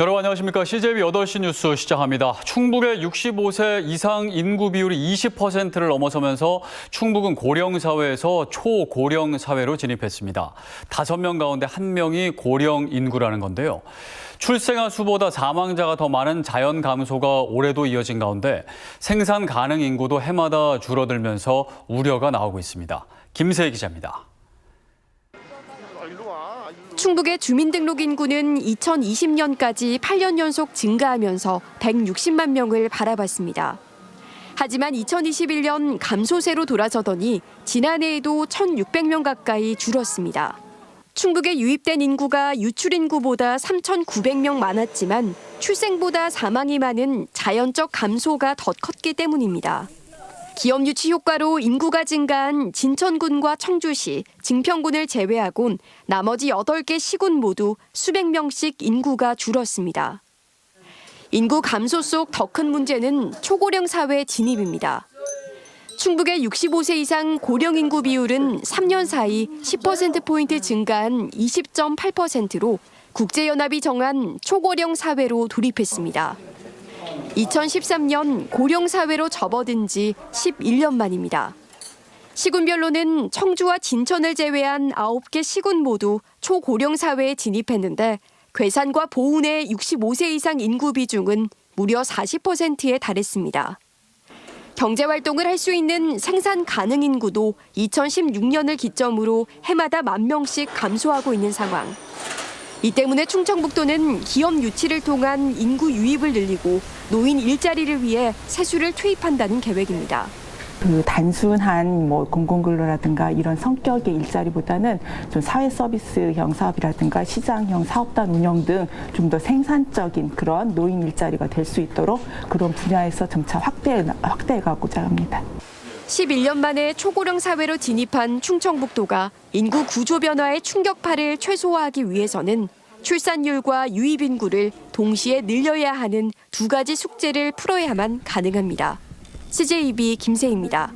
여러분 안녕하십니까. CJB 8시 뉴스 시작합니다. 충북의 65세 이상 인구 비율이 20%를 넘어서면서 충북은 고령 사회에서 초고령 사회로 진입했습니다. 다섯 명 가운데 한 명이 고령 인구라는 건데요. 출생아 수보다 사망자가 더 많은 자연 감소가 올해도 이어진 가운데 생산 가능 인구도 해마다 줄어들면서 우려가 나오고 있습니다. 김세희 기자입니다. 충북의 주민등록 인구는 2020년까지 8년 연속 증가하면서 160만 명을 바라봤습니다. 하지만 2021년 감소세로 돌아서더니 지난해에도 1,600명 가까이 줄었습니다. 충북에 유입된 인구가 유출 인구보다 3,900명 많았지만 출생보다 사망이 많은 자연적 감소가 더 컸기 때문입니다. 기업 유치 효과로 인구가 증가한 진천군과 청주시, 증평군을 제외하곤 나머지 8개 시군 모두 수백 명씩 인구가 줄었습니다. 인구 감소 속 더 큰 문제는 초고령 사회 진입입니다. 충북의 65세 이상 고령 인구 비율은 3년 사이 10%포인트 증가한 20.8%로 국제연합이 정한 초고령 사회로 돌입했습니다. 2013년 고령 사회로 접어든 지 11년 만입니다. 시군별로는 청주와 진천을 제외한 9개 시군 모두 초고령 사회에 진입했는데 괴산과 보은의 65세 이상 인구 비중은 무려 40%에 달했습니다. 경제 활동을 할 수 있는 생산 가능 인구도 2016년을 기점으로 해마다 만 명씩 감소하고 있는 상황. 이 때문에 충청북도는 기업 유치를 통한 인구 유입을 늘리고 노인 일자리를 위해 세수를 투입한다는 계획입니다. 그 단순한 뭐 공공근로라든가 이런 성격의 일자리보다는 좀 사회 서비스형 사업이라든가 시장형 사업단 운영 등 좀 더 생산적인 그런 노인 일자리가 될 수 있도록 그런 분야에서 점차 확대 확대해 가고자 합니다. 11년 만에 초고령 사회로 진입한 충청북도가 인구 구조 변화의 충격파를 최소화하기 위해서는 출산율과 유입 인구를 동시에 늘려야 하는 두 가지 숙제를 풀어야만 가능합니다. CJB 김세희입니다.